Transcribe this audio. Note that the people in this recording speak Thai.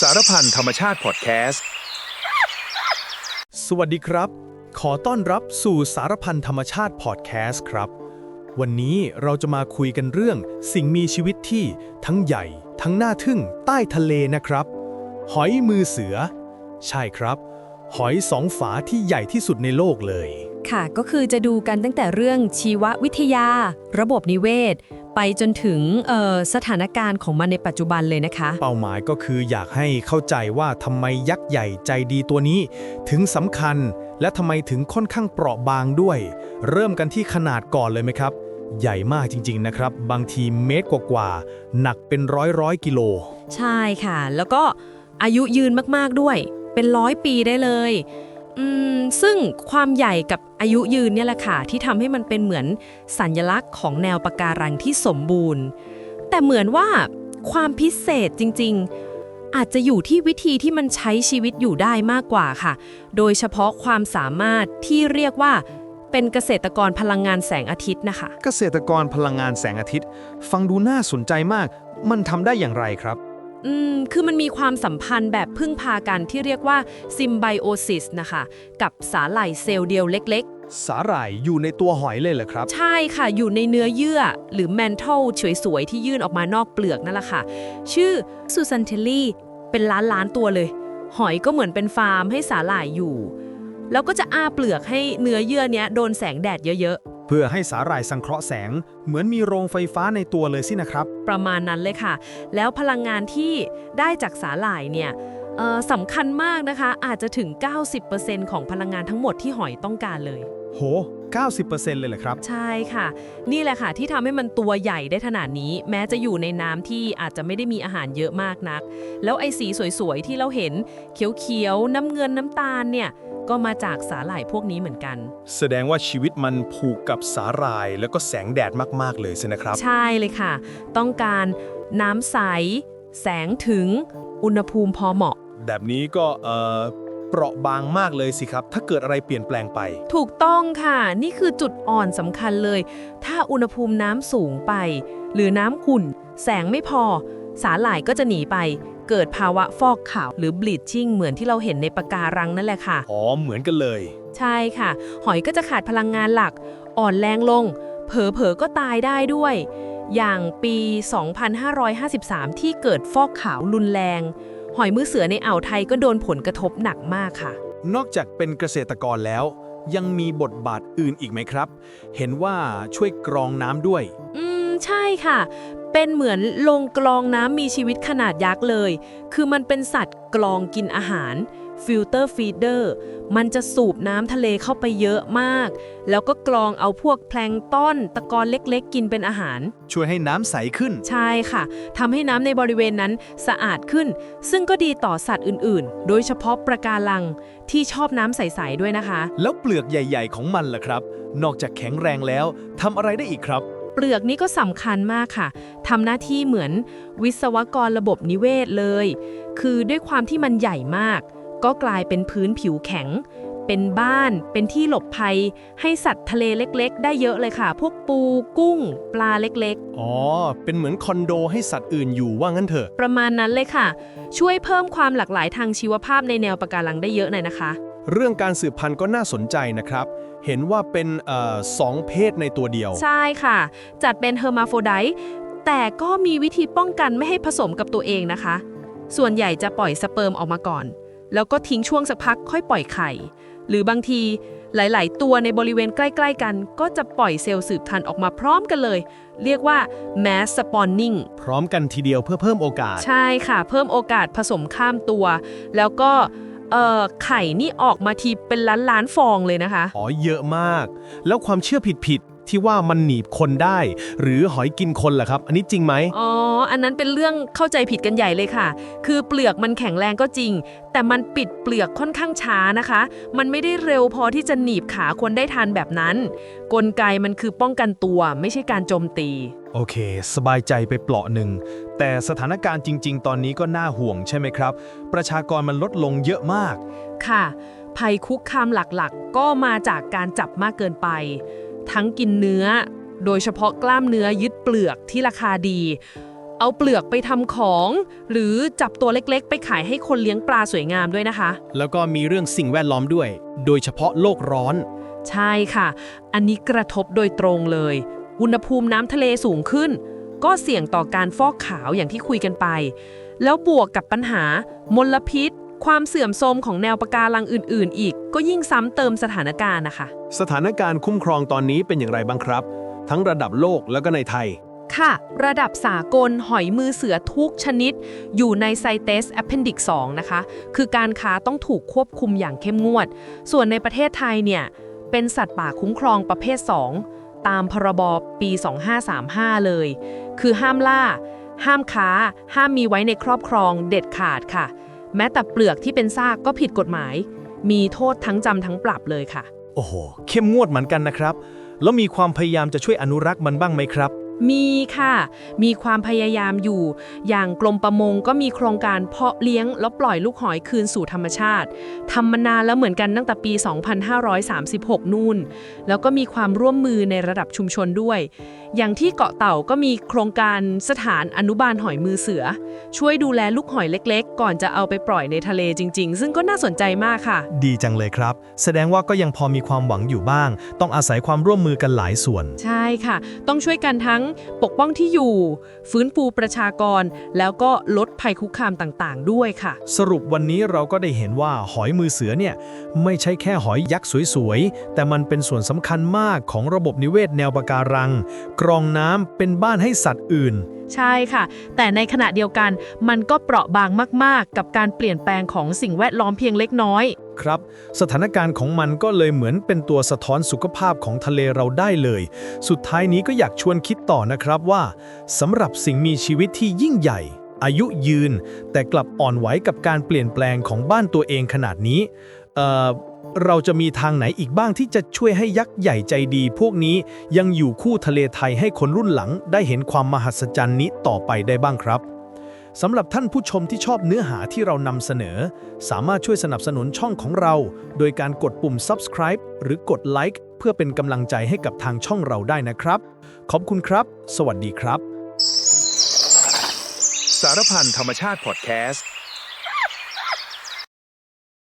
สารพันธรรมชาติพอดแคสต์ สวัสดีครับ ขอต้อนรับสู่สารพันธรรมชาติพอดแคสต์ครับ วันนี้เราจะมาคุยกันเรื่องสิ่งมีชีวิตที่ทั้งใหญ่ ทั้งน่าทึ่งใต้ทะเลนะครับ หอยมือเสือ ใช่ครับ หอยสองฝาที่ใหญ่ที่สุดในโลกเลย ค่ะ ก็คือจะดูกันตั้งแต่เรื่องชีววิทยา ระบบนิเวศ ไปจนถึงเอ่อสถานการณ์ของมันในปัจจุบันเลยนะคะ เป้าหมายก็คืออยากให้เข้าใจว่าทำไมยักษ์ใหญ่ใจดีตัวนี้ ถึงสำคัญ และทำไมถึงค่อนข้างเปราะบางด้วย เริ่มกันที่ขนาดก่อนเลยไหมครับ ใหญ่มากจริง ๆ นะครับ บางทีเมตรกว่าๆหนักเป็นร้อยร้อยกิโล ใช่ค่ะ แล้วก็อายุยืนมากๆด้วย เป็นร้อยปีได้เลยอืมซึ่งความใหญ่กับ อายุยืนเนี่ยแหละค่ะที่ทำให้มันเป็นเหมือนสัญลักษณ์ของแนวปะการังที่สมบูรณ์ แต่เหมือนว่าความพิเศษจริง ๆ อาจจะอยู่ที่วิธีที่มันใช้ชีวิตอยู่ได้มากกว่าค่ะ โดยเฉพาะความสามารถที่เรียกว่าเป็นเกษตรกรพลังงานแสงอาทิตย์นะคะ เกษตรกรพลังงานแสงอาทิตย์ ฟังดูน่าสนใจมาก มันทำได้อย่างไรครับ อืม คือมันมีความสัมพันธ์แบบพึ่งพากันที่เรียกว่าซิมไบโอซิสนะคะ กับสาหร่ายเซลล์เดียวเล็ก สาหร่ายอยู่ในตัวหอยเลยเหรอครับๆใช่ค่ะ อยู่ในเนื้อเยื่อ หรือแมนทัลสวยๆ ที่ยื่นออกมานอกเปลือกนั่นแหละค่ะ ชื่อซูซันเทลลี่เป็นล้านล้านๆตัวเลย หอยก็เหมือนเป็นฟาร์มให้สาหร่ายอยู่ แล้วก็จะอ้าเปลือกให้เนื้อเยื่อเนี้ยโดนแสงแดดเยอะเพื่อให้สาหร่ายสังเคราะห์แสง เหมือนมีโรงไฟฟ้าในตัวเลยสินะครับๆประมาณนั้นเลยค่ะ แล้วพลังงานที่ได้จากสาหร่ายเนี่ยเอ่อ สำคัญมากนะคะ อาจจะถึง 90%ของพลังงานทั้งหมดที่หอยต้องการเลย โห 90%เลยเหรอครับ ใช่ค่ะ นี่แหละค่ะที่ทำให้มันตัวใหญ่ได้ขนาดนี้ แม้จะอยู่ในน้ำที่อาจจะไม่ได้มีอาหารเยอะมากนัก แล้วไอ้สีสวยๆ ที่เราเห็นเขียวๆ น้ำเงินน้ำตาลเนี่ยก็มาจากสาหร่ายพวกนี้เหมือนกัน แสดงว่าชีวิตมันผูกกับสาหร่ายแล้วก็แสงแดดมาก ๆ เลยสินะครับ ใช่เลยค่ะ ต้องการน้ำใส แสงถึง อุณหภูมิพอเหมาะ แบบนี้ก็เอ่อเปราะบางมากเลยสิครับ ถ้าเกิดอะไรเปลี่ยนแปลงไป ถูกต้องค่ะ นี่คือจุดอ่อนสำคัญเลย ถ้าอุณหภูมิน้ำสูงไป หรือน้ำขุ่น แสงไม่พอ สาหร่ายก็จะหนีไป เกิดภาวะฟอกขาวหรือ bleaching เหมือนที่เราเห็นในปะการังนั่นแหละค่ะ อ๋อ เหมือนกันเลย ใช่ค่ะ หอยก็จะขาดพลังงานหลัก อ่อนแรงลง เผลอๆก็ตายได้ด้วย อย่างปี 2553 ที่เกิดฟอกขาวรุนแรง หอยมือเสือในอ่าวไทยก็โดนผลกระทบหนักมากค่ะ นอกจากเป็นเกษตรกรแล้ว ยังมีบทบาทอื่นอีกไหมครับ เห็นว่าช่วยกรองน้ำด้วย อืม ใช่ค่ะ เป็นเหมือนลงกรองน้ำมีชีวิตขนาดยักษ์เลย คือมันเป็นสัตว์กรองกินอาหาร ฟิลเตอร์ฟีเดอร์มันจะสูบน้ำทะเลเข้าไปเยอะมาก แล้วก็กรองเอาพวกแพลงก์ต้นตะกอนเล็กๆ กินเป็นอาหาร ช่วยให้น้ำใสขึ้น ใช่ค่ะทำให้น้ำในบริเวณนั้นสะอาดขึ้น ซึ่งก็ดีต่อสัตว์อื่นๆ โดยเฉพาะปะการังที่ชอบน้ำใสๆด้วยนะคะ แล้วเปลือกใหญ่ ๆ ของมันล่ะครับ นอกจากแข็งแรงแล้วทำอะไรได้อีกครับเปลือกนี้ก็สำคัญมากค่ะ ทำหน้าที่เหมือนวิศวกรระบบนิเวศเลย คือด้วยความที่มันใหญ่มาก ก็กลายเป็นพื้นผิวแข็ง เป็นบ้าน เป็นที่หลบภัย ให้สัตว์ทะเลเล็กๆ ได้เยอะเลยค่ะ พวกปูกุ้ง ปลาเล็กอ๋อ เป็นเหมือนคอนโดให้สัตว์อื่นอยู่ว่างั้นเถอะๆประมาณนั้นเลยค่ะ ช่วยเพิ่มความหลากหลายทางชีวภาพในแนวปะการังได้เยอะหน่อยนะคะ เรื่องการสืบพันธุ์ก็น่าสนใจนะครับเห็นว่าเป็นเอ่อสองเพศในตัวเดียว ใช่ค่ะ จัดเป็นเฮอร์มาโฟไดต์แต่ก็มีวิธีป้องกันไม่ให้ผสมกับตัวเองนะคะ ส่วนใหญ่จะปล่อยสเปิร์มออกมาก่อน แล้วก็ทิ้งช่วงสักพักค่อยปล่อยไข่ หรือบางทีหลาย ๆ ตัวในบริเวณใกล้ ๆ กัน ก็จะปล่อยเซลล์สืบพันธุ์ออกมาพร้อมกันเลย เรียกว่า mass spawning พร้อมกันทีเดียวเพื่อเพิ่มโอกาส ใช่ค่ะ เพิ่มโอกาสผสมข้ามตัว แล้วก็เอ่อไข่นี่ออกมาทีเป็นล้านล้านๆฟองเลยนะคะ อ๋อเยอะมาก แล้วความเชื่อผิด ๆ ที่ว่ามันหนีบคนได้ หรือหอยกินคนล่ะครับ อันนี้จริงไหมอ๋อ อันนั้นเป็นเรื่องเข้าใจผิดกันใหญ่เลยค่ะ คือเปลือกมันแข็งแรงก็จริง แต่มันปิดเปลือกค่อนข้างช้านะคะ มันไม่ได้เร็วพอที่จะหนีบขาคนได้ทันแบบนั้น กลไกมันคือป้องกันตัวไม่ใช่การโจมตี โอเค สบายใจไปเปลาะหนึ่ง แต่สถานการณ์จริง ๆ ตอนนี้ก็น่าห่วงใช่ไหมครับ ประชากรมันลดลงเยอะมาก ค่ะ ภัยคุกคามหลักๆ ก็มาจากการจับมากเกินไป ทั้งกินเนื้อ โดยเฉพาะกล้ามเนื้อยึดเปลือกที่ราคาดี เอาเปลือกไปทำของ หรือจับตัวเล็กๆ ไปขายให้คนเลี้ยงปลาสวยงามด้วยนะคะ แล้วก็มีเรื่องสิ่งแวดล้อมด้วย โดยเฉพาะโลกร้อน ใช่ค่ะ อันนี้กระทบโดยตรงเลย อุณหภูมิน้ำทะเลสูงขึ้น ก็เสี่ยงต่อการฟอกขาวอย่างที่คุยกันไป แล้วบวกกับปัญหามลพิษ ความเสื่อมโทรมของแนวปะการังอื่น ๆ อีก ก็ยิ่งซ้ำเติมสถานการณ์นะคะ สถานการณ์คุ้มครองตอนนี้เป็นอย่างไรบ้างครับ ทั้งระดับโลกแล้วก็ในไทย ค่ะ ระดับสากลหอยมือเสือทุกชนิด อยู่ในไซเตส Appendix 2นะคะ คือการค้าต้องถูกควบคุมอย่างเข้มงวด ส่วนในประเทศไทยเนี่ย เป็นสัตว์ป่าคุ้มครองประเภท 2 ตามพรบปี 2535 เลย คือห้ามล่า ห้ามค้า ห้ามมีไว้ในครอบครองเด็ดขาดค่ะ แม้แต่เปลือกที่เป็นซากก็ผิดกฎหมาย มีโทษทั้งจำทั้งปรับเลยค่ะ โอ้โห เข้มงวดเหมือนกันนะครับ แล้วมีความพยายามจะช่วยอนุรักษ์มันบ้างไหมครับ มีค่ะ มีความพยายามอยู่ อย่างกรมประมงก็มีโครงการเพาะเลี้ยงแล้วปล่อยลูกหอยคืนสู่ธรรมชาติทำมานานแล้วเหมือนกันตั้งแต่ปี 2536 นู่น แล้วก็มีความร่วมมือในระดับชุมชนด้วย อย่างที่เกาะเต่าก็มีโครงการสถานอนุบาลหอยมือเสือ ช่วยดูแลลูกหอยเล็กๆ ก่อนจะเอาไปปล่อยในทะเลจริง ๆ ซึ่งก็น่าสนใจมากค่ะ ดีจังเลยครับ แสดงว่าก็ยังพอมีความหวังอยู่บ้าง ต้องอาศัยความร่วมมือกันหลายส่วน ใช่ค่ะ ต้องช่วยกันทั้งปกป้องที่อยู่ ฟื้นฟูประชากร แล้วก็ลดภัยคุกคามต่างๆ ด้วยค่ะ สรุปวันนี้เราก็ได้เห็นว่าหอยมือเสือเนี่ยไม่ใช่แค่หอยยักษ์สวยๆ แต่มันเป็นส่วนสำคัญมากของระบบนิเวศแนวปะการัง กรองน้ำเป็นบ้านให้สัตว์อื่นใช่ค่ะ แต่ในขณะเดียวกันมันก็เปราะบางมาก ๆ กับการเปลี่ยนแปลงของสิ่งแวดล้อมเพียงเล็กน้อย ครับ สถานการณ์ของมันก็เลยเหมือนเป็นตัวสะท้อนสุขภาพของทะเลเราได้เลย สุดท้ายนี้ก็อยากชวนคิดต่อนะครับว่าสำหรับสิ่งมีชีวิตที่ยิ่งใหญ่ อายุยืน แต่กลับอ่อนไหวกับการเปลี่ยนแปลงของบ้านตัวเองขนาดนี้เอ่อเราจะมีทางไหนอีกบ้างที่จะช่วยให้ยักษ์ใหญ่ใจดี พวกนี้ยังอยู่คู่ทะเลไทยให้คนรุ่นหลังได้เห็นความมหัศจรรย์นี้ต่อไปได้บ้างครับ สำหรับท่านผู้ชมที่ชอบเนื้อหาที่เรานำเสนอ สามารถช่วยสนับสนุนช่องของเรา โดยการกดปุ่ม subscribe หรือกด like เพื่อเป็นกำลังใจให้กับทางช่องเราได้นะครับ ขอบคุณครับ สวัสดีครับ สารพันธรรมชาติพอดแคสต์